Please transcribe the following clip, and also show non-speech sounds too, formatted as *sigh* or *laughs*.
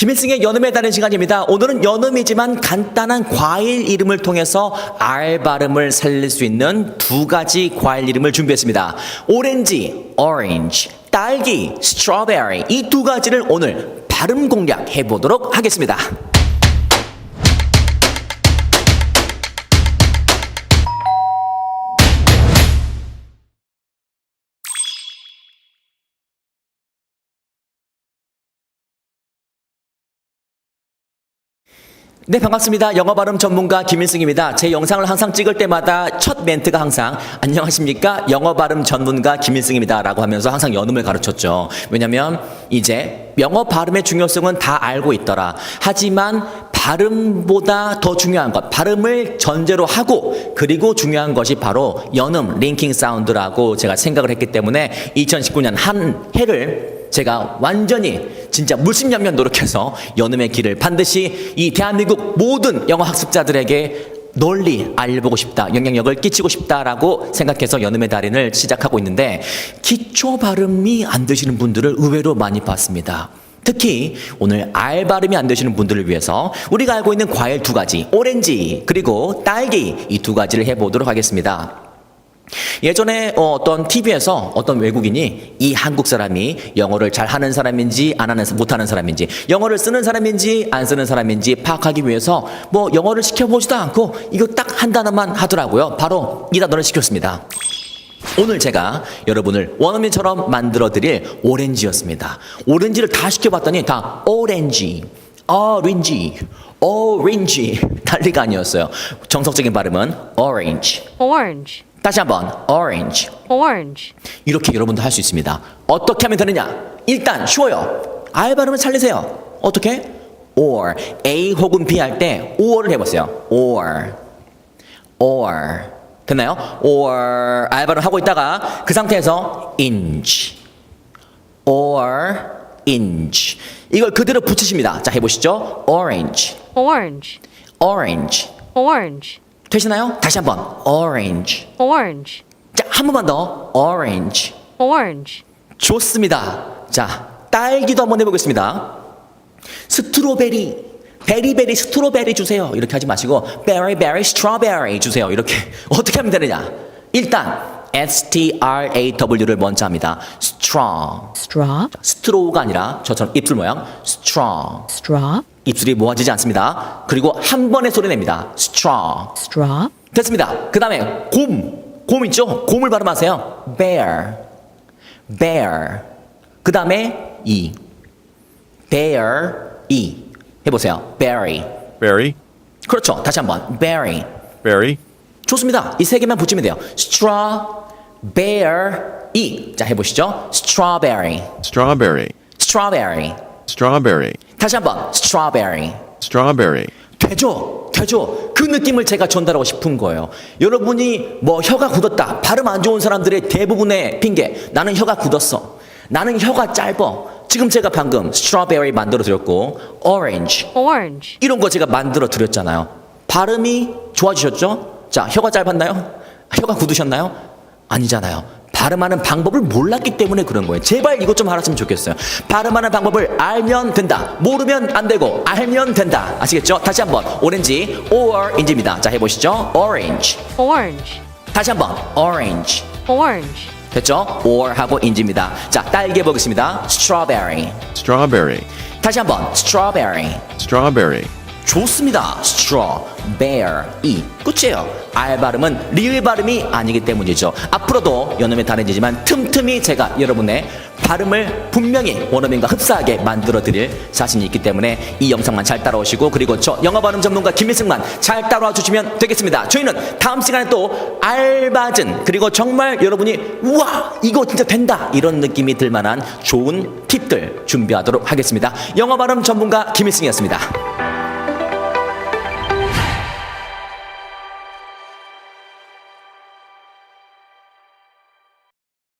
김일승의 연음에 다른 시간입니다. 오늘은 연음이지만 간단한 과일 이름을 통해서 R 발음을 살릴 수 있는 두 가지 과일 이름을 준비했습니다. 오렌지, orange, 딸기, strawberry 이 두 가지를 오늘 발음 공략해 보도록 하겠습니다. 네, 반갑습니다. 영어 발음 전문가 김일승입니다. 제 영상을 항상 찍을 때마다 첫 멘트가 항상 안녕하십니까? 영어 발음 전문가 김일승입니다. 라고 하면서 항상 연음을 가르쳤죠. 왜냐면 이제 영어 발음의 중요성은 다 알고 있더라. 하지만 발음보다 더 중요한 것, 발음을 전제로 하고 그리고 중요한 것이 바로 연음, 링킹 사운드라고 제가 생각을 했기 때문에 2019년 한 해를 제가 완전히 진짜 물심양면 노력해서 연음의 길을 반드시 이 대한민국 모든 영어 학습자들에게 널리 알려보고 싶다, 영향력을 끼치고 싶다라고 생각해서 연음의 달인을 시작하고 있는데 기초 발음이 안 되시는 분들을 의외로 많이 봤습니다. 특히 오늘 알 발음이 안 되시는 분들을 위해서 우리가 알고 있는 과일 두 가지, 오렌지 그리고 딸기 이 두 가지를 해보도록 하겠습니다. 예전에 어, 어떤 TV에서 어떤 외국인이 이 한국 사람이 영어를 잘 하는 사람인지 안 하는 못 하는 사람인지 영어를 쓰는 사람인지 안 쓰는 사람인지 파악하기 위해서 뭐 영어를 시켜보지도 않고 이거 딱 한 단어만 하더라고요. 바로 이 단어를 시켰습니다. 오늘 제가 여러분을 원어민처럼 만들어 드릴 오렌지였습니다. 오렌지를 다 시켜봤더니 다 오렌지, 오렌지, 오렌지 *laughs* 난리가 아니었어요. 정석적인 발음은 orange, 다시 한번 orange. orange, 이렇게 여러분도 할 수 있습니다. 어떻게 하면 되느냐? 일단 쉬워요. 알 발음을 살리세요. 어떻게? or a 혹은 b 할 때 or를 해보세요. or or 됐나요? or 알 발음 하고 있다가 그 상태에서 inch or inch 이걸 그대로 붙이십니다. 자 해보시죠. orange orange, orange orange, 되시나요? 다시 한번 orange orange, 자 한 번만 더 orange orange, 좋습니다. 자, 딸기도 한번 해보겠습니다. 스트로베리, 베리베리 스트로베리 주세요. 이렇게 하지 마시고 베리베리 스트로베리 주세요. 이렇게 *laughs* 어떻게 하면 되느냐? 일단 S-T-R-A-W를 먼저 합니다. strong. straw, 스트로우가 아니라 저처럼 입술 모양 strong. straw, 입술이 모아지지 않습니다. 그리고 한 번에 소리 냅니다. strong. straw, 됐습니다. 그 다음에 곰, 곰 있죠? 곰을 발음하세요. bear, bear. 그 다음에 이, bear, 이. 해보세요. berry. berry, 그렇죠. 다시 한번 berry. berry, 좋습니다. 이 세 개만 붙이면 돼요. straw, bear, 이. 자 해보시죠. strawberry, strawberry, strawberry. strawberry, 다시 한번 strawberry. strawberry, 되죠, 되죠. 그 느낌을 제가 전달하고 싶은 거예요. 여러분이 뭐 혀가 굳었다. 발음 안 좋은 사람들의 대부분의 핑계. 나는 혀가 굳었어. 나는 혀가 짧어. 지금 제가 방금 스트로베리 만들어 드렸고, orange orange, 이런 거 제가 만들어 드렸잖아요. 발음이 좋아지셨죠? 자, 혀가 짧았나요? 혀가 굳으셨나요? 아니잖아요. 발음하는 방법을 몰랐기 때문에 그런 거예요. 제발 이것 좀 알았으면 좋겠어요. 발음하는 방법을 알면 된다. 모르면 안 되고 알면 된다. 아시겠죠? 다시 한번 오렌지 or인지입니다. 자 해보시죠. orange. orange, 다시 한번 orange. orange, 됐죠? or 하고 인지입니다. 자 딸기 해보겠습니다. strawberry. strawberry, 다시 한번 strawberry. strawberry, 좋습니다. straw, bear, 이 끝이에요. 알 발음은 리을 발음이 아니기 때문이죠. 앞으로도 연음의 단어지지만 틈틈이 제가 여러분의 발음을 분명히 원어민과 흡사하게 만들어 드릴 자신이 있기 때문에 이 영상만 잘 따라오시고 그리고 저 영어 발음 전문가 김일승만 잘 따라와 주시면 되겠습니다. 저희는 다음 시간에 또 알맞은 그리고 정말 여러분이 우와 이거 진짜 된다 이런 느낌이 들 만한 좋은 팁들 준비하도록 하겠습니다. 영어 발음 전문가 김일승이었습니다.